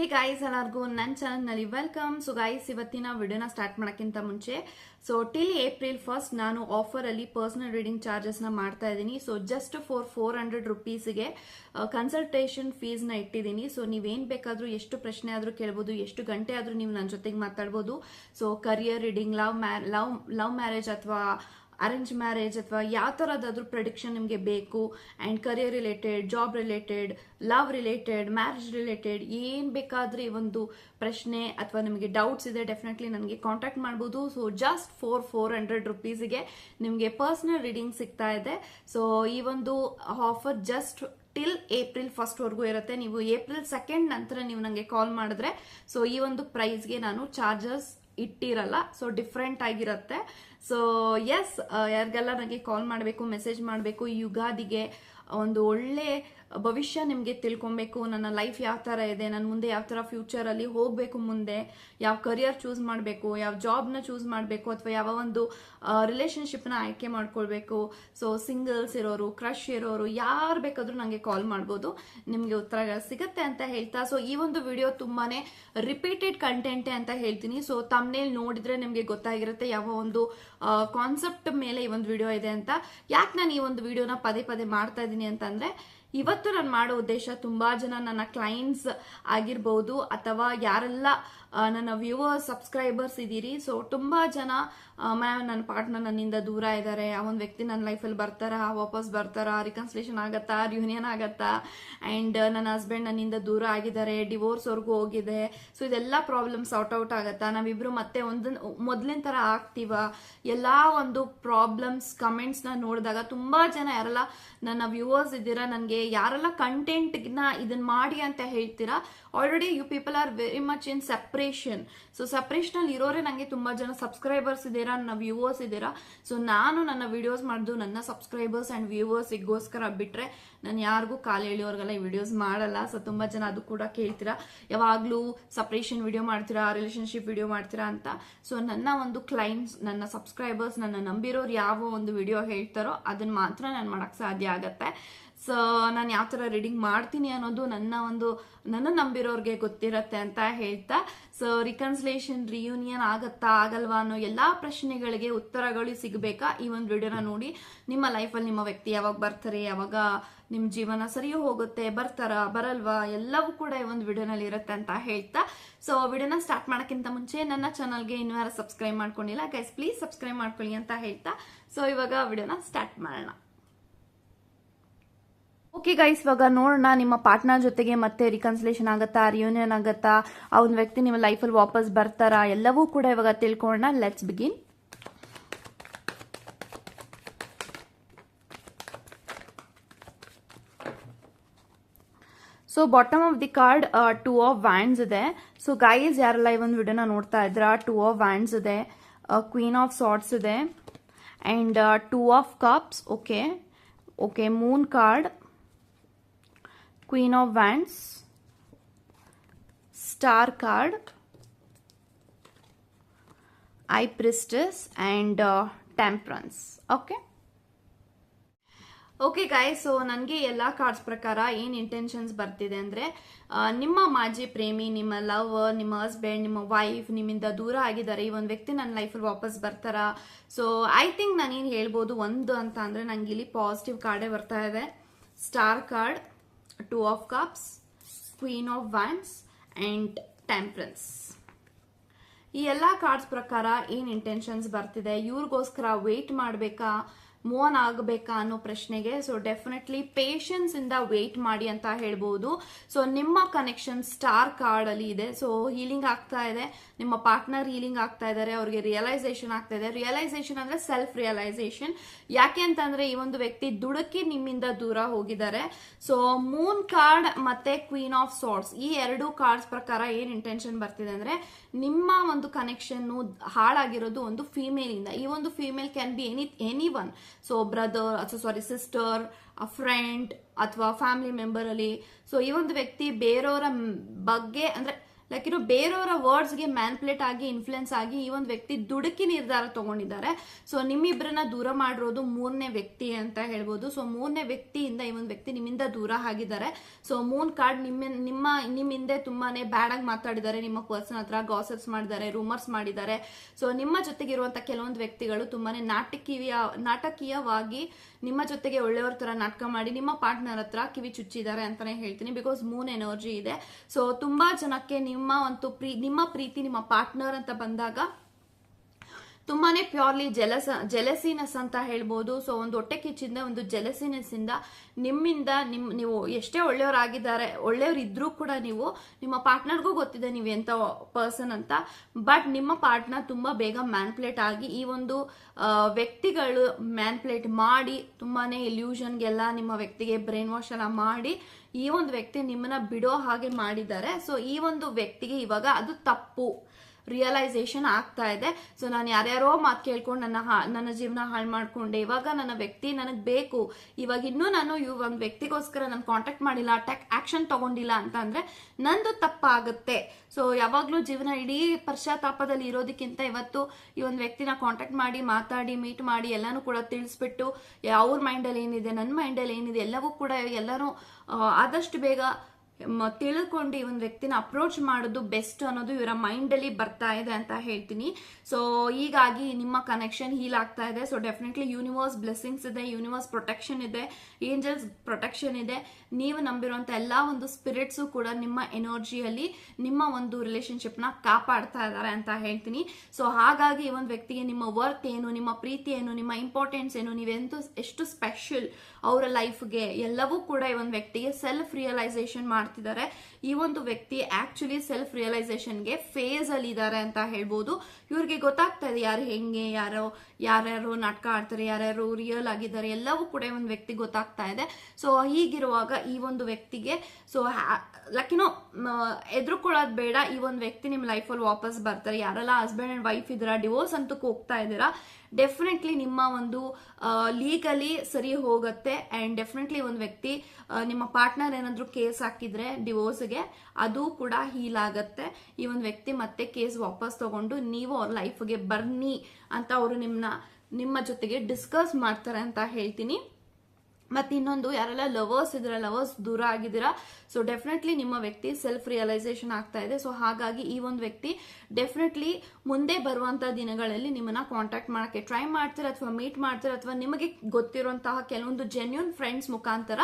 Hey guys ಎಲ್ಲರಿಗೂ ನನ್ನ ಚಾನಲ್ನಲ್ಲಿ ವೆಲ್ಕಮ್ ಸೊ ಗಾಯ್ಸ್ ಇವತ್ತಿನ ವಿಡಿಯೋನ ಸ್ಟಾರ್ಟ್ ಮಾಡೋಕ್ಕಿಂತ ಮುಂಚೆ ಸೊ ಟಿಲ್ ಏಪ್ರಿಲ್ ಫಸ್ಟ್ ನಾನು ಆಫರಲ್ಲಿ ಪರ್ಸನಲ್ ರೀಡಿಂಗ್ ಚಾರ್ಜಸ್ನ ಮಾಡ್ತಾ ಇದ್ದೀನಿ. So just four four hundred ರುಪೀಸ್ಗೆ consultation ಫೀಸ್ನ ಇಟ್ಟಿದ್ದೀನಿ. ಸೊ ನೀವೇನು ಬೇಕಾದರೂ ಎಷ್ಟು ಪ್ರಶ್ನೆ ಆದರೂ ಕೇಳ್ಬೋದು, ಎಷ್ಟು ಗಂಟೆ ಆದರೂ ನೀವು ನನ್ನ ಜೊತೆಗೆ ಮಾತಾಡ್ಬೋದು. ಸೊ ಕರಿಯರ್ ರೀಡಿಂಗ್ ಲವ್ ಮ್ಯಾ ಲವ್ ಲವ್ ಮ್ಯಾರೇಜ್ ಅಥವಾ ಅರೇಂಜ್ ಮ್ಯಾರೇಜ್ ಅಥವಾ ಯಾವ ಥರದಾದ್ರೂ ಪ್ರೆಡಿಕ್ಷನ್ ನಿಮಗೆ ಬೇಕು and career related job related love related marriage related ಏನು ಬೇಕಾದ್ರೆ ಈ ಒಂದು ಪ್ರಶ್ನೆ ಅಥವಾ ನಿಮಗೆ ಡೌಟ್ಸ್ ಇದೆ ಡೆಫಿನೆಟ್ಲಿ ನನಗೆ ಕಾಂಟ್ಯಾಕ್ಟ್ ಮಾಡ್ಬೋದು. So just four four hundred ರುಪೀಸಿಗೆ ನಿಮಗೆ ಪರ್ಸ್ನಲ್ ರೀಡಿಂಗ್ ಸಿಗ್ತಾ ಇದೆ. ಸೊ ಈ ಒಂದು ಆಫರ್ ಜಸ್ಟ್ ಟಿಲ್ ಏಪ್ರಿಲ್ ಫಸ್ಟ್ವರೆಗೂ ಇರುತ್ತೆ. ನೀವು ಏಪ್ರಿಲ್ ಸೆಕೆಂಡ್ ನಂತರ ನೀವು ನನಗೆ ಕಾಲ್ ಮಾಡಿದ್ರೆ ಸೊ ಈ ಒಂದು ಪ್ರೈಸ್ಗೆ ನಾನು ಚಾರ್ಜಸ್ ಇಟ್ಟಿರಲ್ಲ. ಸೊ ಡಿಫ್ರೆಂಟ್ ಆಗಿರುತ್ತೆ. ಸೊ ಎಸ್ ಯಾರಿಗೆಲ್ಲ ನನಗೆ ಕಾಲ್ ಮಾಡಬೇಕು ಮೆಸೇಜ್ ಮಾಡಬೇಕು ಯುಗಾದಿಗೆ ಒಂದು ಒಳ್ಳೆ ಭವಿಷ್ಯ ನಿಮಗೆ ತಿಳ್ಕೊಬೇಕು, ನನ್ನ ಲೈಫ್ ಯಾವ ಥರ ಇದೆ ನನ್ನ ಮುಂದೆ ಯಾವ ಥರ ಫ್ಯೂಚರಲ್ಲಿ ಹೋಗಬೇಕು ಮುಂದೆ, ಯಾವ ಕರಿಯರ್ ಚೂಸ್ ಮಾಡಬೇಕು, ಯಾವ ಜಾಬ್ನ ಚೂಸ್ ಮಾಡಬೇಕು, ಅಥವಾ ಯಾವ ಒಂದು ರಿಲೇಷನ್ಶಿಪ್ನ ಆಯ್ಕೆ ಮಾಡ್ಕೊಳ್ಬೇಕು. ಸೊ ಸಿಂಗಲ್ಸ್ ಇರೋರು ಕ್ರಶ್ ಇರೋರು, ಯಾರು ಬೇಕಾದರೂ ನನಗೆ ಕಾಲ್ ಮಾಡ್ಬೋದು, ನಿಮಗೆ ಉತ್ತರ ಸಿಗುತ್ತೆ ಅಂತ ಹೇಳ್ತಾ. ಸೊ ಈ ಒಂದು ವಿಡಿಯೋ ತುಂಬಾ ರಿಪೀಟೆಡ್ ಕಂಟೆಂಟೇ ಅಂತ ಹೇಳ್ತೀನಿ. ಸೊ ತಮ್ಮನೇಲಿ ನೋಡಿದರೆ ನಿಮಗೆ ಗೊತ್ತಾಗಿರುತ್ತೆ ಯಾವ ಒಂದು ಕಾನ್ಸೆಪ್ಟ್ ಮೇಲೆ ಈ ಒಂದು ವಿಡಿಯೋ ಇದೆ ಅಂತ. ಯಾಕೆ ನಾನು ಈ ಒಂದು ವಿಡಿಯೋನ ಪದೇ ಪದೇ ಮಾಡ್ತಾ ಇದ್ದೀನಿ ಅಂತಂದ್ರೆ, ಇವತ್ತು ನಾನು ಮಾಡೋ ಉದ್ದೇಶ ತುಂಬಾ ಜನ ನನ್ನ ಕ್ಲೈಂಟ್ಸ್ ಆಗಿರ್ಬೋದು ಅಥವಾ ಯಾರೆಲ್ಲ ನನ್ನ ವ್ಯೂವರ್ಸ್ ಸಬ್ಸ್ಕ್ರೈಬರ್ಸ್ ಇದ್ದೀರಿ ಸೊ ತುಂಬಾ ಜನ ಮ್ಯಾಮ್ ನನ್ನ ಪಾರ್ಟ್ನರ್ ನನ್ನಿಂದ ದೂರ ಇದ್ದಾರೆ ಆ ಒಂದು ವ್ಯಕ್ತಿ ನನ್ನ ಲೈಫಲ್ಲಿ ಬರ್ತಾರಾ, ವಾಪಸ್ ಬರ್ತಾರಾ ರಿಕನ್ಸಿಲೇಷನ್ ಆಗತ್ತಾ ರಿಯೂನಿಯನ್ ಆಗತ್ತಾ? ಆ್ಯಂಡ್ ನನ್ನ ಹಸ್ಬೆಂಡ್ ನನ್ನಿಂದ ದೂರ ಆಗಿದ್ದಾರೆ ಡಿವೋರ್ಸ್ವರೆಗೂ ಹೋಗಿದೆ. ಸೊ ಇದೆಲ್ಲ ಪ್ರಾಬ್ಲಮ್ ಸಾರ್ಟ್ ಔಟ್ ಆಗತ್ತಾ? ನಾವಿಬ್ರು ಮತ್ತೆ ಒಂದು ಮೊದಲಿನ ಥರ ಆಗ್ತೀವ? ಎಲ್ಲ ಒಂದು ಪ್ರಾಬ್ಲಮ್ಸ್ ಕಮೆಂಟ್ಸ್ನ ನೋಡಿದಾಗ ತುಂಬ ಜನ ಯಾರೆಲ್ಲ ನನ್ನ ವ್ಯೂವರ್ಸ್ ಇದ್ದೀರಾ, ನನಗೆ ಯಾರೆಲ್ಲ ಕಂಟೆಂಟ್ನ ಇದನ್ನ ಮಾಡಿ ಅಂತ ಹೇಳ್ತೀರಾ already you people are very much in suppression so ಸಪ್ರೇಷನಲ್ಲಿ ಇರೋರೆ ನನಗೆ ತುಂಬಾ ಜನ ಸಬ್ಸ್ಕ್ರೈಬರ್ಸ್ ಇದ್ದೀರಾ, ನನ್ನ ವ್ಯೂವರ್ಸ್ ಇದ್ದೀರಾ. ಸೊ ನಾನು ನನ್ನ ವಿಡಿಯೋಸ್ ಮಾಡಿದ್ದು ನನ್ನ ಸಬ್ಸ್ಕ್ರೈಬರ್ಸ್ ಆ್ಯಂಡ್ ವ್ಯೂವರ್ಸಿಗೋಸ್ಕರ ಬಿಟ್ರೆ ನಾನು ಯಾರಿಗೂ ಕಾಲು ಎಳೆಯೋರ್ಗೆಲ್ಲ ಈ ವಿಡಿಯೋಸ್ ಮಾಡಲ್ಲ. ಸೊ ತುಂಬಾ ಜನ ಅದು ಕೂಡ ಕೇಳ್ತೀರಾ. ಯಾವಾಗಲೂ ಸಪ್ರೇಷನ್ ವಿಡಿಯೋ ಮಾಡ್ತೀರಾ ರಿಲೇಶನ್ಶಿಪ್ ವಿಡಿಯೋ ಮಾಡ್ತೀರಾ ಅಂತ. ಸೊ ನನ್ನ ಒಂದು ಕ್ಲೈಂಟ್ಸ್ ನನ್ನ ಸಬ್ಸ್ಕ್ರೈಬರ್ಸ್ ನನ್ನ ನಂಬಿರೋರು ಯಾವ ಒಂದು ವಿಡಿಯೋ ಹೇಳ್ತಾರೋ ಅದನ್ನ ಮಾತ್ರ ನಾನು ಮಾಡಕ್ ಸಾಧ್ಯ ಆಗತ್ತೆ. ಸೊ ನಾನು ಯಾವ ಥರ ರೀಡಿಂಗ್ ಮಾಡ್ತೀನಿ ಅನ್ನೋದು ನನ್ನ ಒಂದು, ನನ್ನ ನಂಬಿರೋರಿಗೆ ಗೊತ್ತಿರತ್ತೆ ಅಂತ ಹೇಳ್ತಾ ಸೊ ರಿಕನ್ಸಿಲೇಷನ್ ರಿಯೂನಿಯನ್ ಆಗತ್ತಾ ಆಗಲ್ವಾ ಅನ್ನೋ ಎಲ್ಲ ಪ್ರಶ್ನೆಗಳಿಗೆ ಉತ್ತರಗಳು ಸಿಗಬೇಕಾ ಈ ಒಂದು ವಿಡಿಯೋನ ನೋಡಿ. ನಿಮ್ಮ ಲೈಫಲ್ಲಿ ನಿಮ್ಮ ವ್ಯಕ್ತಿ ಯಾವಾಗ ಬರ್ತಾರೆ, ಯಾವಾಗ ನಿಮ್ಮ ಜೀವನ ಸರಿಯೂ ಹೋಗುತ್ತೆ, ಬರ್ತಾರ, ಬರಲ್ವಾ, ಎಲ್ಲವೂ ಕೂಡ ಈ ಒಂದು ವಿಡಿಯೋನಲ್ಲಿ ಇರುತ್ತೆ ಅಂತ ಹೇಳ್ತಾ. ಸೊ ವಿಡಿಯೋನ ಸ್ಟಾರ್ಟ್ ಮಾಡೋಕ್ಕಿಂತ ಮುಂಚೆ ನನ್ನ ಚಾನಲ್ಗೆ ಇನ್ನೂ ಯಾರು ಸಬ್ಸ್ಕ್ರೈಬ್ ಮಾಡ್ಕೊಂಡಿಲ್ಲ ಗೈಸ್ ಪ್ಲೀಸ್ ಸಬ್ಸ್ಕ್ರೈಬ್ ಮಾಡ್ಕೊಳ್ಳಿ ಅಂತ ಹೇಳ್ತಾ. ಸೊ ಇವಾಗ ವಿಡಿಯೋನ ಸ್ಟಾರ್ಟ್ ಮಾಡೋಣ. ಓಕೆ ಗೈಸ್ ಇವಾಗ ನೋಡೋಣ. ನಿಮ್ಮ ಪಾರ್ಟ್ನರ್ ಜೊತೆಗೆ ಮತ್ತೆ ರಿಕನ್ಸಲೇಷನ್ ಆಗುತ್ತಾ? ರಿಯೂನಿಯನ್ ಆಗುತ್ತಾ? ಆ ಒಂದು ವ್ಯಕ್ತಿ ನಿಮ್ಮ ಲೈಫಲ್ಲಿ ವಾಪಸ್ ಬರ್ತಾರಾ? ಎಲ್ಲವೂ ಕೂಡ ಇವಾಗ ತಿಳ್ಕೊಳ್ಳೋಣ. Let's begin so bottom of the card two of wands ಇದೆ. ಸೊ ಗೈಸ್ ಯಾರೆಲ್ಲ ಈ ಒಂದು ವಿಡಿಯೋನ ನೋಡ್ತಾ ಇದ್ರ ಟೂ ಆಫ್ ವ್ಯಾಂಡ್ಸ್ ಇದೆ. ಕ್ವೀನ್ ಆಫ್ ಸಾಟ್ಸ್ ಇದೆ. And two of cups okay okay moon card queen wands. Star star card high priestess uh, temperance. Okay okay guy so ನನಗೆ ಎಲ್ಲ ಕಾರ್ಡ್ಸ್ ಪ್ರಕಾರ ಏನು ಇಂಟೆನ್ಷನ್ಸ್ ಬರ್ತಿದೆ ಅಂದರೆ ನಿಮ್ಮ ಮಾಜಿ ಪ್ರೇಮಿ ನಿಮ್ಮ ಲವ್ ನಿಮ್ಮ ಹಸ್ಬೆಂಡ್ ನಿಮ್ಮ ವೈಫ್ ನಿಮ್ಮಿಂದ ದೂರ ಆಗಿದ್ದಾರೆ. ಈ ಒಂದು ವ್ಯಕ್ತಿ ನನ್ನ ಲೈಫಲ್ಲಿ ವಾಪಸ್ ಬರ್ತಾರಾ. ಸೊ ಐ ಥಿಂಕ್ ನಾನೇನು ಹೇಳ್ಬೋದು ಒಂದು ಅಂತ ಅಂದರೆ ನನಗೆ ಇಲ್ಲಿ ಪಾಸಿಟಿವ್ ಕಾರ್ಡೇ ಬರ್ತಾ ಇದೆ. Star card two of cups queen of wands and temperance ಈ ಎಲ್ಲ ಕಾರ್ಡ್ಸ್ ಪ್ರಕಾರ ಏನ್ ಇಂಟೆನ್ಷನ್ಸ್ ಬರ್ತಿದೆ? ಇವ್ರಿಗೋಸ್ಕರ ವೇಟ್ ಮಾಡಬೇಕಾ? ಮೂವ್ ಆಗಬೇಕಾ ಅನ್ನೋ ಪ್ರಶ್ನೆಗೆ ಸೊ ಡೆಫಿನೆಟ್ಲಿ ಪೇಷನ್ಸ್ ಇಂದ ವೇಟ್ ಮಾಡಿ ಅಂತ ಹೇಳ್ಬೋದು. ಸೊ ನಿಮ್ಮ ಕನೆಕ್ಷನ್ ಸ್ಟಾರ್ ಕಾರ್ಡ್ ಅಲ್ಲಿ ಇದೆ. ಸೊ ಹೀಲಿಂಗ್ ಆಗ್ತಾ ಇದೆ. ನಿಮ್ಮ ಪಾರ್ಟ್ನರ್ ಹೀಲಿಂಗ್ ಆಗ್ತಾ ಇದ್ದಾರೆ. ಅವ್ರಿಗೆ ರಿಯಲೈಸೇಷನ್ ಆಗ್ತಾ ಇದೆ. ರಿಯಲೈಸೇಷನ್ ಅಂದ್ರೆ ಸೆಲ್ಫ್ ರಿಯಲೈಸೇಷನ್ ಯಾಕೆ ಅಂತಂದ್ರೆ ಈ ಒಂದು ವ್ಯಕ್ತಿ ದುಡುಕಿ ನಿಮ್ಮಿಂದ ದೂರ ಹೋಗಿದ್ದಾರೆ. ಸೊ ಮೂನ್ ಕಾರ್ಡ್ ಮತ್ತೆ ಕ್ವೀನ್ ಆಫ್ ಸಾರ್ಟ್ಸ್ ಈ ಎರಡು ಕಾರ್ಡ್ಸ್ ಪ್ರಕಾರ ಏನ್ ಇಂಟೆನ್ಷನ್ ಬರ್ತಿದೆ ಅಂದ್ರೆ, ನಿಮ್ಮ ಒಂದು ಕನೆಕ್ಷನ್ ಹಾಳಾಗಿರೋದು ಒಂದು ಫೀಮೇಲ್ ಇಂದ. ಈ ಒಂದು female can be any any one so brother ಅಥವಾ ಸಾರಿ ಸಿಸ್ಟರ್ ಅ ಫ್ರೆಂಡ್ ಅಥವಾ ಫ್ಯಾಮಿಲಿ ಮೆಂಬರಲ್ಲಿ ಸೊ ಈ ಒಂದು ವ್ಯಕ್ತಿ ಬೇರೆಯವರ ಬಗ್ಗೆ ಅಂದ್ರೆ ಲೈಕ್ ಇರೋ ಬೇರೆಯವರ ವರ್ಡ್ಸ್ಗೆ ಮ್ಯಾನ್ಪ್ಲೇಟ್ ಆಗಿ ಇನ್ಫ್ಲುಯೆನ್ಸ್ ಆಗಿ ಈ ಒಂದು ವ್ಯಕ್ತಿ ದುಡುಕಿ ನಿರ್ಧಾರ ತಗೊಂಡಿದ್ದಾರೆ. ಸೊ ನಿಮ್ಮಿಬ್ಬರನ್ನ ದೂರ ಮಾಡಿರೋದು ಮೂರನೇ ವ್ಯಕ್ತಿ ಅಂತ ಹೇಳ್ಬೋದು. ಸೊ ಮೂರನೇ ವ್ಯಕ್ತಿಯಿಂದ ಈ ಒಂದು ವ್ಯಕ್ತಿ ನಿಮ್ಮಿಂದ ದೂರ ಆಗಿದ್ದಾರೆ. ಸೊ ಮೂನ್ ಕಾರ್ಡ್ ನಿಮ್ಮ ನಿಮ್ಮ ನಿಮ್ಮ ಹಿಂದೆ ತುಂಬಾನೇ ಬ್ಯಾಡ್ ಆಗಿ ಮಾತಾಡಿದ್ದಾರೆ. ನಿಮ್ಮ ಪರ್ಸನ್ ಹತ್ರ ಗಾಸಪ್ಸ್ ಮಾಡಿದ್ದಾರೆ ರೂಮರ್ಸ್ ಮಾಡಿದ್ದಾರೆ. ಸೊ ನಿಮ್ಮ ಜೊತೆಗಿರುವಂತ ಕೆಲವೊಂದು ವ್ಯಕ್ತಿಗಳು ತುಂಬಾನೇ ನಾಟಕೀಯ, ನಾಟಕೀಯವಾಗಿ ನಿಮ್ಮ ಜೊತೆಗೆ ಒಳ್ಳೆಯವ್ರ ಥರ ನಾಟಕ ಮಾಡಿ, ನಿಮ್ಮ ಪಾರ್ಟ್ನರ್ ಹತ್ರ ಕಿವಿ ಚುಚ್ಚಿದ್ದಾರೆ ಅಂತಲೇ ಹೇಳ್ತೀನಿ. ಬಿಕಾಸ್ ಮೂನ್ ಎನರ್ಜಿ ಇದೆ. ಸೊ ತುಂಬ ಜನಕ್ಕೆ ನಿಮ್ಮ ಒಂದು ಪ್ರೀ, ನಿಮ್ಮ ಪ್ರೀತಿ, ನಿಮ್ಮ ಪಾರ್ಟ್ನರ್ ಅಂತ ಬಂದಾಗ ತುಂಬಾನೇ ಪ್ಯೂರ್ಲಿ ಜಲಸ ಜೆಲಸಿನೆಸ್ ಅಂತ ಹೇಳ್ಬೋದು. ಸೊ ಒಂದು ಹೊಟ್ಟೆ ಕಿಚ್ಚಿಂದ, ಒಂದು ಜಲಸಿನಸ್ ಇಂದ ನಿಮ್ಮಿಂದ ನಿಮ್, ನೀವು ಎಷ್ಟೇ ಒಳ್ಳೆಯವರಾಗಿದ್ದಾರೆ ಒಳ್ಳೆಯವರು ಇದ್ರೂ ಕೂಡ ನೀವು ನಿಮ್ಮ ಪಾರ್ಟ್ನರ್ಗೂ ಗೊತ್ತಿದೆ ನೀವು ಎಂತ ಪರ್ಸನ್ ಅಂತ. ಬಟ್ ನಿಮ್ಮ ಪಾರ್ಟ್ನರ್ ತುಂಬಾ ಬೇಗ ಮ್ಯಾನ್ಪ್ಲೇಟ್ ಆಗಿ, ಈ ಒಂದು ವ್ಯಕ್ತಿಗಳು ಮ್ಯಾನ್ಪ್ಲೇಟ್ ಮಾಡಿ, ತುಂಬಾನೇ ಇಲ್ಯೂಷನ್ಗೆಲ್ಲ ನಿಮ್ಮ ವ್ಯಕ್ತಿಗೆ ಬ್ರೈನ್ ವಾಶ್ ಎಲ್ಲ ಮಾಡಿ, ಈ ಒಂದು ವ್ಯಕ್ತಿ ನಿಮ್ಮನ್ನ ಬಿಡೋ ಹಾಗೆ ಮಾಡಿದ್ದಾರೆ. ಸೊ ಈ ಒಂದು ವ್ಯಕ್ತಿಗೆ ಇವಾಗ ಅದು ತಪ್ಪು. ರಿಯಲೈಸೇಷನ್ ಆಗ್ತಾ ಇದೆ. ಸೊ ನಾನು ಯಾರ್ಯಾರೋ ಮಾತು ಕೇಳ್ಕೊಂಡು ನನ್ನ ನನ್ನ ಜೀವನ ಹಾಳು ಮಾಡಿಕೊಂಡೆ. ಇವಾಗ ನನ್ನ ವ್ಯಕ್ತಿ ನನಗೆ ಬೇಕು. ಇವಾಗ ಇನ್ನೂ ನಾನು ಈ ಒಂದು ವ್ಯಕ್ತಿಗೋಸ್ಕರ ನಾನು ಕಾಂಟ್ಯಾಕ್ಟ್ ಮಾಡಿಲ್ಲ ಟೆಕ್ ಆ್ಯಕ್ಷನ್ ತಗೊಂಡಿಲ್ಲ ಅಂತ ಅಂದರೆ ನಂದು ತಪ್ಪಾಗುತ್ತೆ. ಸೊ ಯಾವಾಗಲೂ ಜೀವನ ಇಡೀ ಪಶ್ಚಾತ್ತಾಪದಲ್ಲಿ ಇರೋದಕ್ಕಿಂತ ಇವತ್ತು ಈ ಒಂದು ವ್ಯಕ್ತಿನ ಕಾಂಟ್ಯಾಕ್ಟ್ ಮಾಡಿ, ಮಾತಾಡಿ ಮೀಟ್ ಮಾಡಿ ಎಲ್ಲನೂ ಕೂಡ ತಿಳಿಸ್ಬಿಟ್ಟು ಅವ್ರ ಮೈಂಡಲ್ಲಿ ಏನಿದೆ ನನ್ನ ಮೈಂಡಲ್ಲಿ ಏನಿದೆ, ಎಲ್ಲವೂ ಕೂಡ ಎಲ್ಲರೂ ಆದಷ್ಟು ಬೇಗ ತಿಳ್ಕೊಂಡು ಈ ಒಂದು ವ್ಯಕ್ತಿನ ಅಪ್ರೋಚ್ ಮಾಡೋದು ಬೆಸ್ಟ್ ಅನ್ನೋದು ಇವರ ಮೈಂಡ್ ಅಲ್ಲಿ ಬರ್ತಾ ಇದೆ ಅಂತ ಹೇಳ್ತೀನಿ. ಸೊ ಹೀಗಾಗಿ ನಿಮ್ಮ ಕನೆಕ್ಷನ್ ಹೀಲ್ ಆಗ್ತಾ ಇದೆ. ಸೊ ಡೆಫಿನೆಟ್ಲಿ ಯೂನಿವರ್ಸ್ ಬ್ಲೆಸ್ಸಿಂಗ್ಸ್ ಇದೆ ಯೂನಿವರ್ಸ್ ಪ್ರೊಟೆಕ್ಷನ್ ಇದೆ ಏಂಜಲ್ಸ್ ಪ್ರೊಟೆಕ್ಷನ್ ಇದೆ. ನೀವು ನಂಬಿರುವಂತ ಎಲ್ಲ ಒಂದು ಸ್ಪಿರಿಟ್ಸು ಕೂಡ ನಿಮ್ಮ ಎನರ್ಜಿಯಲ್ಲಿ ನಿಮ್ಮ ಒಂದು ರಿಲೇಶನ್ಶಿಪ್ನ ಕಾಪಾಡ್ತಾ ಇದ್ದಾರೆ ಅಂತ ಹೇಳ್ತೀನಿ. ಸೊ ಹಾಗಾಗಿ ಈ ಒಂದು ವ್ಯಕ್ತಿಗೆ ನಿಮ್ಮ ವರ್ತ್ ಏನು, ನಿಮ್ಮ ಪ್ರೀತಿ ಏನು, ನಿಮ್ಮ ಇಂಪಾರ್ಟೆನ್ಸ್ ಏನು ನೀವೆಂತೂ ಎಷ್ಟು ಸ್ಪೆಷಲ್ ಅವರ ಲೈಫ್ಗೆ ಎಲ್ಲವೂ ಕೂಡ ಈ ಒಂದು ವ್ಯಕ್ತಿಗೆ ಸೆಲ್ಫ್ ರಿಯಲೈಸೇಷನ್ ಮಾಡ್ತಿದ್ದಾರೆ. ಈ ಒಂದು ವ್ಯಕ್ತಿ ಆಕ್ಚುಲಿ ಸೆಲ್ಫ್ ರಿಯಲೈಸೇಷನ್ಗೆ ಫೇಸ್ ಅಲ್ಲಿ ಇದ್ದಾರೆ ಅಂತ ಹೇಳ್ಬೋದು. ಇವ್ರಿಗೆ ಗೊತ್ತಾಗ್ತಾ ಇದೆ ಯಾರು ಹೆಂಗೆ, ಯಾರೋ ಯಾರ್ಯಾರು ನಾಟಕ ಆಡ್ತಾರೆ, ಯಾರ್ಯಾರು ರಿಯಲ್ ಆಗಿದ್ದಾರೆ, ಎಲ್ಲವೂ ಕೂಡ ಒಂದು ವ್ಯಕ್ತಿ ಗೊತ್ತಾಗ್ತಾ ಇದೆ. ಸೊ ಹೀಗಿರುವಾಗ ಈ ಒಂದು ವ್ಯಕ್ತಿಗೆ ಸೊ ಲಕ್ಕಿನೋ ಎದುರುಕೊಳ್ಳೋದು ಬೇಡ. ಈ ಒಂದು ವ್ಯಕ್ತಿ ನಿಮ್ಮ ಲೈಫಲ್ಲಿ ವಾಪಸ್ ಬರ್ತಾರೆ. ಯಾರೆಲ್ಲ ಹಸ್ಬೆಂಡ್ ಆ್ಯಂಡ್ ವೈಫ್ ಇದ್ದೀರಾ ಡಿವೋರ್ಸ್ ಅಂತೂ ಹೋಗ್ತಾ ಇದ್ದೀರಾ ಡೆಫಿನೆಟ್ಲಿ ನಿಮ್ಮ ಒಂದು ಲೀಗಲಿ ಸರಿ ಹೋಗುತ್ತೆ. ಆ್ಯಂಡ್ ಡೆಫಿನೆಟ್ಲಿ ಒಂದು ವ್ಯಕ್ತಿ ನಿಮ್ಮ ಪಾರ್ಟ್ನರ್ ಏನಾದರೂ ಕೇಸ್ ಹಾಕಿದರೆ ಡಿವೋರ್ಸ್ಗೆ ಅದು ಕೂಡ ಹೀಲ್ ಆಗುತ್ತೆ. ಈ ಒಂದು ವ್ಯಕ್ತಿ ಮತ್ತೆ ಕೇಸ್ ವಾಪಸ್ ತಗೊಂಡು ನೀವು ಅವ್ರ ಲೈಫ್ಗೆ ಬರ್ನಿ. ಅಂತ ಅವರು ನಿಮ್ಮನ್ನ ನಿಮ್ಮ ಜೊತೆಗೆ ಡಿಸ್ಕಸ್ ಮಾಡ್ತಾರೆ ಅಂತ ಹೇಳ್ತೀನಿ. ಮತ್ತೆ ಇನ್ನೊಂದು, ಯಾರೆಲ್ಲ ಲವರ್ಸ್ ಇದ್ರ ಲವರ್ಸ್ ದೂರ ಆಗಿದ್ದೀರಾ ಸೊ ಡೆಫಿನೆಟ್ಲಿ ನಿಮ್ಮ ವ್ಯಕ್ತಿ ಸೆಲ್ಫ್ ರಿಯಲೈಸೇಷನ್ ಆಗ್ತಾ ಇದೆ. ಸೊ ಹಾಗಾಗಿ ಈ ಒಂದು ವ್ಯಕ್ತಿ ಡೆಫಿನೆಟ್ಲಿ ಮುಂದೆ ಬರುವಂತ ದಿನಗಳಲ್ಲಿ ನಿಮ್ಮನ್ನ ಕಾಂಟ್ಯಾಕ್ಟ್ ಮಾಡಕ್ಕೆ ಟ್ರೈ ಮಾಡ್ತಾರೆ ಅಥವಾ ಮೀಟ್ ಮಾಡ್ತಾರೆ ಅಥವಾ ನಿಮಗೆ ಗೊತ್ತಿರುವಂತಹ ಕೆಲವೊಂದು ಜೆನ್ಯೂನ್ ಫ್ರೆಂಡ್ಸ್ ಮುಖಾಂತರ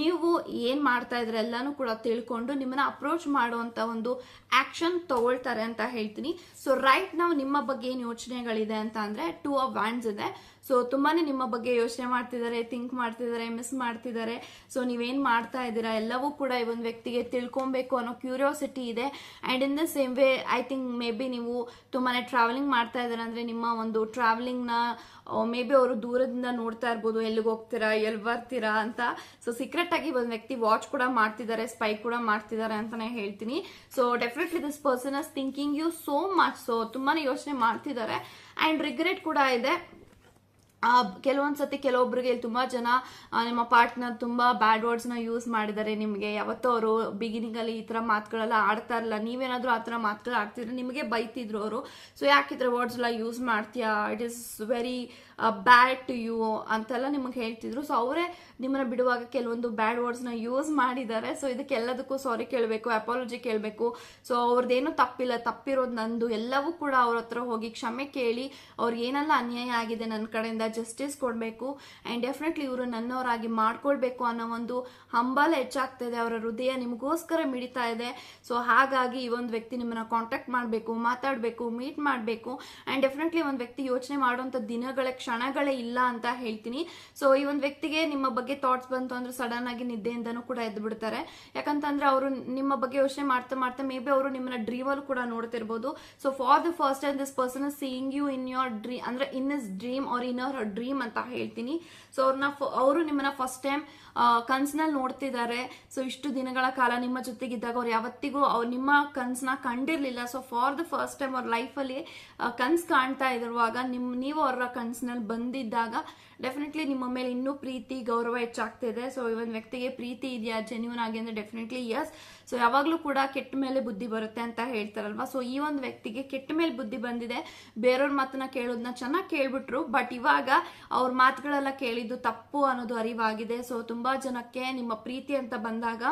ನೀವು ಏನು ಮಾಡ್ತಾ ಇದ್ರೆ ಎಲ್ಲಾನು ಕೂಡ ತಿಳ್ಕೊಂಡು ನಿಮ್ಮನ್ನ ಅಪ್ರೋಚ್ ಮಾಡುವಂತ ಒಂದು ಆಕ್ಷನ್ ತಗೊಳ್ತಾರೆ ಅಂತ ಹೇಳ್ತೀನಿ. ಸೊ ರೈಟ್ ನಾವು ನಿಮ್ಮ ಬಗ್ಗೆ ಏನು ಯೋಚನೆಗಳಿದೆ ಅಂತ ಅಂದ್ರೆ ಟೂ ಆಫ್ ವ್ಯಾಂಡ್ಸ್ ಇದೆ. ಸೊ ತುಂಬಾನೇ ನಿಮ್ಮ ಬಗ್ಗೆ ಯೋಚನೆ ಮಾಡ್ತಿದ್ದಾರೆ ಥಿಂಕ್ ಮಾಡ್ತಿದ್ದಾರೆ ಮಿಸ್ ಮಾಡ್ತಿದ್ದಾರೆ. ಸೊ ನೀವೇನು ಮಾಡ್ತಾ ಇದ್ದೀರಾ ಎಲ್ಲವೂ ಕೂಡ ಈ ಒಂದು ವ್ಯಕ್ತಿಗೆ ತಿಳ್ಕೊಬೇಕು ಅನ್ನೋ ಕ್ಯೂರಿಯಾಸಿಟಿ ಇದೆ. And in the same way I think maybe ನೀವು ತುಂಬಾನೇ ಟ್ರಾವೆಲಿಂಗ್ ಮಾಡ್ತಾ ಇದ್ದಾರೆ ಅಂದ್ರೆ ನಿಮ್ಮ ಒಂದು ಟ್ರಾವೆಲಿಂಗ್ನ ಮೇ ಬಿ ಅವರು ದೂರದಿಂದ ನೋಡ್ತಾ ಇರ್ಬೋದು, ಎಲ್ಲಿಗೆ ಹೋಗ್ತೀರಾ ಎಲ್ಲಿ ಬರ್ತೀರಾ ಅಂತ. ಸೊ ಸೀಕ್ರೆಟ್ ಆಗಿ ಒಂದು ವ್ಯಕ್ತಿ ವಾಚ್ ಕೂಡ ಮಾಡ್ತಿದ್ದಾರೆ ಸ್ಪೈ ಕೂಡ ಮಾಡ್ತಿದ್ದಾರೆ ಅಂತಾನೆ ಹೇಳ್ತೀನಿ. So definitely this person as thinking you so much so ತುಂಬಾನೇ ಯೋಚನೆ ಮಾಡ್ತಿದ್ದಾರೆ. ಅಂಡ್ ರಿಗ್ರೆಟ್ ಕೂಡ ಇದೆ. ಕೆಲವೊಂದ್ ಸತಿ ಇಲ್ಲಿ ತುಂಬಾ ಜನ ನಿಮ್ಮ ಪಾರ್ಟ್ನರ್ ತುಂಬಾ ಬ್ಯಾಡ್ ವರ್ಡ್ಸ್ನ ಯೂಸ್ ಮಾಡಿದ್ದಾರೆ ನಿಮಗೆ. ಯಾವತ್ತೋ ಅವರು ಬಿಗಿನಿಂಗ್ ಅಲ್ಲಿ ಈ ತರ ಮಾತುಗಳೆಲ್ಲ ಆಡ್ತಾ ಇರಲ್ಲ ನೀವೇನಾದರೂ ಆ ತರ ಮಾತುಗಳು ಆಡ್ತಿದ್ರೆ ನಿಮಗೆ ಬೈತಿದ್ರು ಅವರು. ಸೊ ಯಾಕೆ ಈ ತರ ವರ್ಡ್ಸ್ ಎಲ್ಲ ಯೂಸ್ ಮಾಡ್ತೀಯಾ? It is very bad to you ಅಂತೆಲ್ಲ ನಿಮಗೆ ಹೇಳ್ತಿದ್ರು. ಸೊ ಅವರೇ ನಿಮ್ಮನ್ನ ಬಿಡುವಾಗ ಕೆಲವೊಂದು ಬ್ಯಾಡ್ ವರ್ಡ್ಸ್ನ ಯೂಸ್ ಮಾಡಿದ್ದಾರೆ. ಸೊ ಇದಕ್ಕೆಲ್ಲದಕ್ಕೂ ಸಾರಿ ಕೇಳಬೇಕು ಅಪಾಲಜಿ ಕೇಳಬೇಕು. ಸೊ ಅವ್ರದ್ದೇನು ತಪ್ಪಿಲ್ಲ, ತಪ್ಪಿರೋದು ನಂದು. ಎಲ್ಲವೂ ಕೂಡ ಅವ್ರ ಹತ್ರ ಹೋಗಿ ಕ್ಷಮೆ ಕೇಳಿ, ಅವ್ರಿಗೆ ಏನೆಲ್ಲ ಅನ್ಯಾಯ ಆಗಿದೆ ನನ್ನ ಕಡೆಯಿಂದ ಜಸ್ಟಿಸ್ ಕೊಡಬೇಕು ಆ್ಯಂಡ್ ಡೆಫಿನೆಟ್ಲಿ ಇವರು ನನ್ನವರಾಗಿ ಮಾಡ್ಕೊಳ್ಬೇಕು ಅನ್ನೋ ಒಂದು ಹಂಬಲ ಹೆಚ್ಚಾಗ್ತಾ ಇದೆ ಅವರ ಹೃದಯ ನಿಮಗೋಸ್ಕರ ಮಿಡಿತಾ ಇದೆ. ಸೊ ಹಾಗಾಗಿ ಈ ಒಂದು ವ್ಯಕ್ತಿ ನಿಮ್ಮನ್ನ ಕಾಂಟ್ಯಾಕ್ಟ್ ಮಾಡಬೇಕು, ಮಾತಾಡಬೇಕು ಮೀಟ್ ಮಾಡಬೇಕು ಆ್ಯಂಡ್ ಡೆಫಿನೆಟ್ಲಿ ಒಂದು ವ್ಯಕ್ತಿ ಯೋಚನೆ ಮಾಡುವಂಥ ದಿನಗಳ ಕ್ಷಣಗಳೇ ಇಲ್ಲ ಅಂತ ಹೇಳ್ತೀನಿ. ಸೊ ಈ ಒಂದು ವ್ಯಕ್ತಿಗೆ ನಿಮ್ಮ ಬಗ್ಗೆ ಥಾಟ್ಸ್ ಬಂತು ಅಂದ್ರೆ ಸಡನ್ ಆಗಿ ನಿದ್ದೆಯಿಂದನೂ ಕೂಡ ಎದ್ದು ಬಿಡ್ತಾರೆ. ಯಾಕಂತಂದ್ರೆ ಅವರು ನಿಮ್ಮ ಬಗ್ಗೆ ಯೋಚನೆ ಮಾಡ್ತಾ ಮಾಡ್ತಾ ಮೇ ಬಿ ಅವರು ನಿಮ್ಮನ್ನ ಡ್ರೀಮ್ ಅಲ್ಲಿ ಕೂಡ ನೋಡ್ತಿರ್ಬೋದು. So for the first time this person seeing you in your dream ಅಂದ್ರೆ in his dream or in our dream ಅಂತ ಹೇಳ್ತೀನಿ. ಸೊ ಅವ್ರನ್ನ ಅವರು ನಿಮ್ಮನ್ನ ಫಸ್ಟ್ ಟೈಮ್ ಕನ್ಸ್ನಲ್ಲಿ ನೋಡ್ತಿದ್ದಾರೆ. ಸೊ ಇಷ್ಟು ದಿನಗಳ ಕಾಲ ನಿಮ್ಮ ಜೊತೆಗಿದ್ದಾಗ ಅವ್ರು ಯಾವತ್ತಿಗೂ ಅವ್ರು ನಿಮ್ಮ ಕನ್ಸನ್ನ ಕಂಡಿರಲಿಲ್ಲ. So for the first time ಅವ್ರ ಲೈಫಲ್ಲಿ ಕನ್ಸ್ ಕಾಣ್ತಾ ಇರುವಾಗ ನಿಮ್, ನೀವು ಅವರ ಕನ್ಸಿನಲ್ಲಿ ಬಂದಿದ್ದಾಗ ಡೆಫಿನೆಟ್ಲಿ ನಿಮ್ಮ ಮೇಲೆ ಇನ್ನೂ ಪ್ರೀತಿ, ಗೌರವ ಹೆಚ್ಚಾಗ್ತಿದೆ. ಸೊ ಈ ವ್ಯಕ್ತಿಗೆ ಪ್ರೀತಿ ಇದೆಯಾ? ಜೆನ್ಯೂನ್ ಆಗಿ ಅಂದ್ರೆ ಡೆಫಿನೆಟ್ಲಿ ಯಸ್ ಸೊ ಯಾವಾಗಲೂ ಕೂಡ ಕೆಟ್ಟ ಮೇಲೆ ಬುದ್ಧಿ ಬರುತ್ತೆ ಅಂತ ಹೇಳ್ತಾರಲ್ವಾ? ಸೊ ಈ ಒಂದು ವ್ಯಕ್ತಿಗೆ ಕೆಟ್ಟ ಮೇಲೆ ಬುದ್ಧಿ ಬಂದಿದೆ. ಬೇರೆಯವ್ರ ಮಾತನ್ನ ಕೇಳೋದನ್ನ ಚೆನ್ನಾಗಿ ಕೇಳ್ಬಿಟ್ರು. ಬಟ್ ಇವಾಗ ಅವ್ರ ಮಾತುಗಳೆಲ್ಲ ಕೇಳಿದ್ದು ತಪ್ಪು ಅನ್ನೋದು ಅರಿವಾಗಿದೆ. ಸೊ ತುಂಬಾ ಜನಕ್ಕೆ ನಿಮ್ಮ ಪ್ರೀತಿ ಅಂತ ಬಂದಾಗ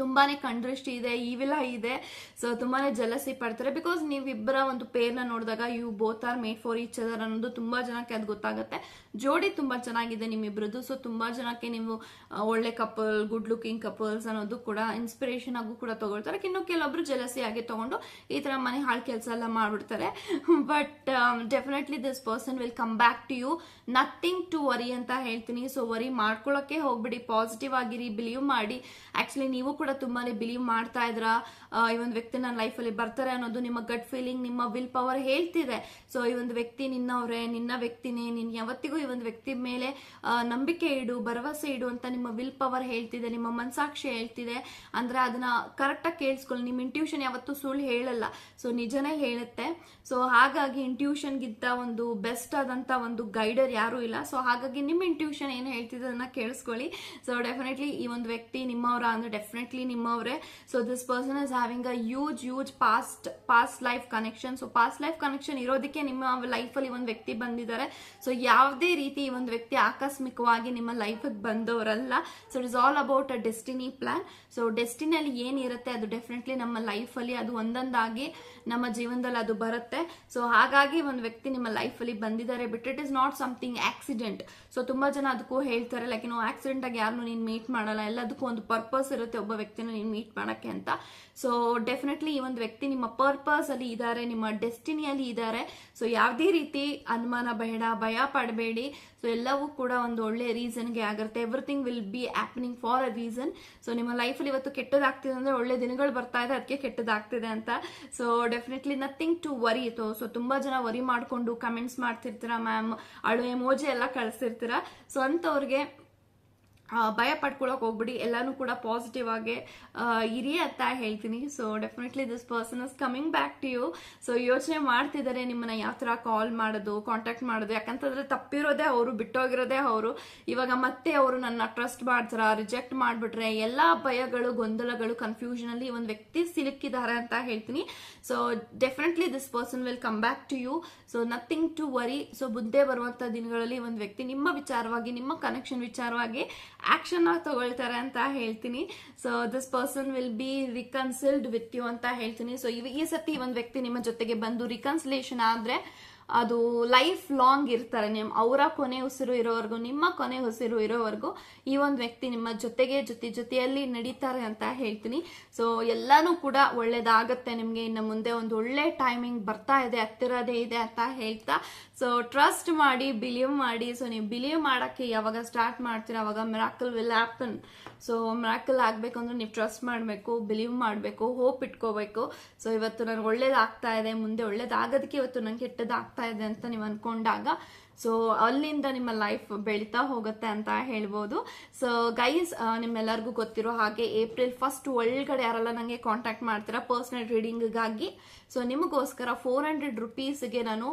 ತುಂಬಾನೇ ಕಣ್ದೃಷ್ಟಿ ಇದೆ ಈವಿಲ ಇದೆ. ಸೊ ತುಂಬಾನೇ ಜಲಸಿ ಪಡ್ತಾರೆ. ಬಿಕಾಸ್ ನೀವಿಬ್ಬರ ಒಂದು ಪೇರ್ನ ನೋಡಿದಾಗ you both are made for each other ಅನ್ನೋದು ತುಂಬಾ ಜನಕ್ಕೆ ಅದು ಗೊತ್ತಾಗುತ್ತೆ. ಜೋಡಿ ತುಂಬಾ ಚೆನ್ನಾಗಿದೆ ನಿಮ್ಮಿಬ್ರದ್ದು. ಸೊ ತುಂಬಾ ಜನಕ್ಕೆ ನೀವು ಒಳ್ಳೆ ಕಪಲ್ ಗುಡ್ ಲುಕಿಂಗ್ ಕಪಲ್ಸ್ ಅನ್ನೋದು ಕೂಡ ಇನ್ಸ್ಪಿರೇಷನ್ ಆಗು ಕೂಡ ತಗೊಳ್ತಾರೆ. ಇನ್ನು ಕೆಲವೊಬ್ರು ಜಲಸಿ ಆಗಿ ತಗೊಂಡು ಈ ತರ ಮನೆ ಹಾಳು ಕೆಲಸ ಎಲ್ಲ ಮಾಡ್ಬಿಡ್ತಾರೆ. But definitely this person will come back to you nothing to worry ಅಂತ ಹೇಳ್ತೀನಿ. ಸೊ ವರಿ ಮಾಡ್ಕೊಳ್ಳೋಕೆ ಹೋಗ್ಬಿಡಿ. ಪಾಸಿಟಿವ್ ಆಗಿರಿ. ಬಿಲೀವ್ ಮಾಡಿ. ಆಕ್ಚುಲಿ ನೀವು ಕೂಡ ತುಂಬಾನೇ ಬಿಲೀವ್ ಮಾಡ್ತಾ ಇದ್ರ ಈ ಒಂದು ವ್ಯಕ್ತಿ ನನ್ನ ಲೈಫಲ್ಲಿ ಬರ್ತಾರೆ ಅನ್ನೋದು ನಿಮ್ಮ ಗಟ್ ಫೀಲಿಂಗ್ ನಿಮ್ಮ ವಿಲ್ ಪವರ್ ಹೇಳ್ತಿದೆ. ಸೊ ಈ ಒಂದು ವ್ಯಕ್ತಿ ನಿನ್ನವ್ರೆ, ನಿನ್ನ ವ್ಯಕ್ತಿನೇ, ನಿನ್ ಯಾವತ್ತಿಗೂ ಈ ಒಂದು ವ್ಯಕ್ತಿ ಮೇಲೆ ನಂಬಿಕೆ ಇಡು, ಭರವಸೆ ಇಡು ಅಂತ ನಿಮ್ಮ ವಿಲ್ ಪವರ್ ಹೇಳ್ತಿದೆ, ನಿಮ್ಮ ಮನಸಾಕ್ಷಿ ಹೇಳ್ತಿದೆ. ಅಂದ್ರೆ ಅದನ್ನ ಕರೆಕ್ಟಾಗಿ ಕೇಳಿಸ್ಕೊಳ್ಳಿ. ನಿಮ್ಮ ಇಂಟ್ಯೂಷನ್ ಯಾವತ್ತೂ ಸುಳ್ಳು ಹೇಳಲ್ಲ. ಸೊ ನಿಜನೇ ಹೇಳುತ್ತೆ. ಸೊ ಹಾಗಾಗಿ ಇಂಟ್ಯೂಷನ್ಗಿಂತ ಒಂದು ಬೆಸ್ಟ್ ಆದಂತ ಒಂದು ಗೈಡರ್ ಯಾರೂ ಇಲ್ಲ. ಸೊ ಹಾಗಾಗಿ ನಿಮ್ಮ ಇಂಟ್ಯೂಷನ್ ಏನು ಹೇಳ್ತಿದ್ದು ಅದನ್ನ ಕೇಳಿಸ್ಕೊಳ್ಳಿ. ಸೊ ಡೆಫಿನೆಟ್ಲಿ ಈ ಒಂದು ವ್ಯಕ್ತಿ ನಿಮ್ಮವರ ಅಂದ್ರೆ definitely ನಿಮ್ಮವರೇ. So this person is having a huge huge past past life connection so past life connection ಇರೋದಕ್ಕೆ ನಿಮ್ಮ ಲೈಫಲ್ಲಿ ಒಂದು ವ್ಯಕ್ತಿ ಬಂದಿದ್ದಾರೆ. ಸೊ ಯಾವುದೇ ರೀತಿ ಈ ಒಂದು ವ್ಯಕ್ತಿ ಆಕಸ್ಮಿಕವಾಗಿ ನಿಮ್ಮ ಲೈಫಿಗೆ ಬಂದವರಲ್ಲ. So it is all about a destiny plan so ಡೆಸ್ಟಿನಲ್ಲಿ ಏನಿರುತ್ತೆ ಅದು ಡೆಫಿನೆಟ್ಲಿ ನಮ್ಮ ಲೈಫಲ್ಲಿ ಅದು ಒಂದೊಂದಾಗಿ ನಮ್ಮ ಜೀವನದಲ್ಲಿ ಅದು ಬರುತ್ತೆ. ಸೊ ಹಾಗಾಗಿ ಒಂದು ವ್ಯಕ್ತಿ ನಿಮ್ಮ ಲೈಫಲ್ಲಿ ಬಂದಿದ್ದಾರೆ. But it is not something accident so ತುಂಬಾ ಜನ ಅದಕ್ಕೂ ಹೇಳ್ತಾರೆ ಲೈಕ್ ನೋ ಆಕ್ಸಿಡೆಂಟ್ ಆಗಿ ಯಾರನ್ನು ನೀನು ಮೀಟ್ ಮಾಡಲ್ಲ. ಎಲ್ಲದಕ್ಕೂ ಒಂದು ಪರ್ಪಸ್ ಇರುತ್ತೆ ಒಬ್ಬ ವ್ಯಕ್ತಿನ ನೀನು ಮೀಟ್ ಮಾಡಕ್ಕೆ ಅಂತ. ಸೊ ಡೆಫಿನೆಟ್ಲಿ ಈ ಒಂದು ವ್ಯಕ್ತಿ ನಿಮ್ಮ ಪರ್ಪಸ್ ಅಲ್ಲಿ ಇದ್ದಾರೆ ನಿಮ್ಮ ಡೆಸ್ಟಿನಿಯಲ್ಲಿ ಇದ್ದಾರೆ ಸೊ ಯಾವುದೇ ರೀತಿ ಅನುಮಾನ ಬೇಡ, ಭಯ ಪಡಬೇಡಿ. ಸೊ ಎಲ್ಲವೂ ಕೂಡ ಒಂದು ಒಳ್ಳೆ ರೀಸನ್ಗೆ ಆಗಿರುತ್ತೆ. Everything will be happening for a reason so ನಿಮ್ಮ ಲೈಫಲ್ಲಿ ಇವತ್ತು ಕೆಟ್ಟದಾಗ್ತಿದೆ ಅಂದ್ರೆ ಒಳ್ಳೆ ದಿನಗಳು ಬರ್ತಾ ಇದೆ, ಅದಕ್ಕೆ ಕೆಟ್ಟದಾಗ್ತಿದೆ ಅಂತ. So definitely nothing to worry so ತುಂಬಾ ಜನ ವರಿ ಮಾಡಿಕೊಂಡು ಕಮೆಂಟ್ಸ್ ಮಾಡ್ತಿರ್ತೀರಾ ಮ್ಯಾಮ್ ಅಳು ಎಮೋಜಿ ಎಲ್ಲ ಕಳಿಸಿರ್ತೀರ. ಸೊ ಅಂಥವ್ರಿಗೆ ಭಯ ಪಡ್ಕೊಳಕ್ಕೆ ಹೋಗ್ಬಿಡಿ. ಎಲ್ಲಾನು ಕೂಡ ಪಾಸಿಟಿವ್ ಆಗಿ ಇರಿ ಅಂತ ಹೇಳ್ತೀನಿ. So definitely this person is coming back to you so ಯೋಚನೆ ಮಾಡ್ತಿದ್ದಾರೆ ನಿಮ್ಮನ್ನ ಯಾವ ಥರ ಕಾಲ್ ಮಾಡೋದು ಕಾಂಟ್ಯಾಕ್ಟ್ ಮಾಡೋದು. ಯಾಕಂತಂದ್ರೆ ತಪ್ಪಿರೋದೇ ಅವರು, ಬಿಟ್ಟೋಗಿರೋದೇ ಅವರು. ಇವಾಗ ಮತ್ತೆ ಅವರು ನನ್ನ ಟ್ರಸ್ಟ್ ಮಾಡ್ತಾರ ರಿಜೆಕ್ಟ್ ಮಾಡಿಬಿಟ್ರೆ ಎಲ್ಲಾ ಭಯಗಳು, ಗೊಂದಲಗಳು ಕನ್ಫ್ಯೂಷನ್ ಅಲ್ಲಿ ಒಂದು ವ್ಯಕ್ತಿ ಸಿಲುಕಿದ್ದಾರೆ ಅಂತ ಹೇಳ್ತೀನಿ. So definitely this person will come back to you so nothing to worry so ಬುದ್ಧೆ ಬರುವಂತ ದಿನಗಳಲ್ಲಿ ಒಂದು ವ್ಯಕ್ತಿ ನಿಮ್ಮ ವಿಚಾರವಾಗಿ, ನಿಮ್ಮ ಕನೆಕ್ಷನ್ ವಿಚಾರವಾಗಿ ಆಕ್ಷನ್ ತಗೊಳ್ತಾರೆ ಅಂತ ಹೇಳ್ತೀನಿ. So this person will be reconciled with you ಅಂತ ಹೇಳ್ತೀನಿ. ಸೊ ಈ ಸತಿ ಒಂದು ವ್ಯಕ್ತಿ ನಿಮ್ಮ ಜೊತೆಗೆ ಬಂದು ರಿಕನ್ಸಿಲೇಷನ್ ಆದ್ರೆ ಅದು ಲೈಫ್ ಲಾಂಗ್ ಇರ್ತಾರೆ. ನಿಮ್, ಅವರ ಕೊನೆ ಉಸಿರು ಇರೋವರೆಗೂ, ನಿಮ್ಮ ಕೊನೆ ಉಸಿರು ಇರೋವರೆಗೂ ಈ ಒಂದು ವ್ಯಕ್ತಿ ನಿಮ್ಮ ಜೊತೆಗೆ ಜೊತೆ ಜೊತೆಯಲ್ಲಿ ನಡೀತಾರೆ ಅಂತ ಹೇಳ್ತೀನಿ. ಸೊ ಎಲ್ಲಾನು ಕೂಡ ಒಳ್ಳೇದಾಗತ್ತೆ ನಿಮ್ಗೆ. ಇನ್ನು ಮುಂದೆ ಒಂದು ಒಳ್ಳೆ ಟೈಮಿಂಗ್ ಬರ್ತಾ ಇದೆ, ಹತ್ತಿರದೇ ಇದೆ ಅಂತ ಹೇಳ್ತಾ. ಸೊ ಟ್ರಸ್ಟ್ ಮಾಡಿ ಬಿಲೀವ್ ಮಾಡಿ. ಸೊ ನೀವು ಬಿಲೀವ್ ಮಾಡೋಕ್ಕೆ ಯಾವಾಗ ಸ್ಟಾರ್ಟ್ ಮಾಡ್ತೀರ, ಅವಾಗ miracle will happen so miracle ಆಗಬೇಕು ಅಂದ್ರೆ ನೀವು ಟ್ರಸ್ಟ್ ಮಾಡಬೇಕು ಬಿಲೀವ್ ಮಾಡಬೇಕು ಹೋಪ್ ಇಟ್ಕೋಬೇಕು. ಸೊ ಇವತ್ತು ನನಗೆ ಒಳ್ಳೇದಾಗ್ತಾ ಇದೆ, ಮುಂದೆ ಒಳ್ಳೇದಾಗೋದಕ್ಕೆ ಇವತ್ತು ನಂಗೆ ಕೆಟ್ಟದಾಗ್ತಾ ಇದೆ ಅಂತ ನೀವು ಅನ್ಕೊಂಡಾಗ ಸೊ ಅಲ್ಲಿಂದ ನಿಮ್ಮ ಲೈಫ್ ಬೆಳೀತಾ ಹೋಗುತ್ತೆ ಅಂತ ಹೇಳ್ಬೋದು. ಸೊ ಗೈಸ್ ನಿಮ್ಮೆಲ್ಲರಿಗೂ ಗೊತ್ತಿರೋ ಹಾಗೆ ಏಪ್ರಿಲ್ ಫಸ್ಟ್ ಒಳಗಡೆ ಯಾರೆಲ್ಲ ನನಗೆ ಕಾಂಟ್ಯಾಕ್ಟ್ ಮಾಡ್ತೀರಾ ಪರ್ಸನಲ್ ರೀಡಿಂಗ್ಗಾಗಿ ಸೊ ನಿಮಗೋಸ್ಕರ ಫೋರ್ ಹಂಡ್ರೆಡ್ ರುಪೀಸ್ಗೆ ನಾನು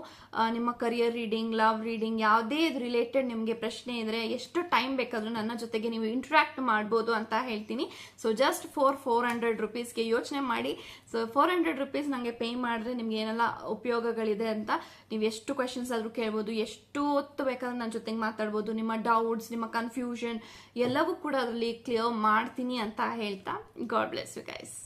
ನಿಮ್ಮ ಕರಿಯರ್ ರೀಡಿಂಗ್ ಲವ್ ರೀಡಿಂಗ್ ಯಾವುದೇ ರಿಲೇಟೆಡ್ ನಿಮಗೆ ಪ್ರಶ್ನೆ ಇದ್ರೆ ಎಷ್ಟು ಟೈಮ್ ಬೇಕಾದರೂ ನನ್ನ ಜೊತೆಗೆ ನೀವು ಇಂಟ್ರಾಕ್ಟ್ ಮಾಡ್ಬೋದು ಅಂತ ಹೇಳ್ತೀನಿ. So just four four hundred ರುಪೀಸ್ಗೆ ಯೋಚನೆ ಮಾಡಿ. ಸೊ ಫೋರ್ ಹಂಡ್ರೆಡ್ ರುಪೀಸ್ ನನಗೆ ಪೇ ಮಾಡಿದ್ರೆ ನಿಮ್ಗೆ ಏನೆಲ್ಲ ಉಪಯೋಗಗಳಿದೆ ಅಂತ ನೀವು ಎಷ್ಟು ಕ್ವೆಶನ್ಸ್ ಆದರೂ ಕೇಳ್ಬೋದು, ಎಷ್ಟು ಹೊತ್ತು ಬೇಕಾದ್ರೂ ನನ್ನ ಜೊತೆಗೆ ಮಾತಾಡ್ಬೋದು, ನಿಮ್ಮ ಡೌಟ್ಸ್ ನಿಮ್ಮ ಕನ್ಫ್ಯೂಷನ್ ಎಲ್ಲವೂ ಕೂಡ ಅದರಲ್ಲಿ ಕ್ಲಿಯರ್ ಮಾಡ್ತೀನಿ ಅಂತ ಹೇಳ್ತಾ. God bless you guys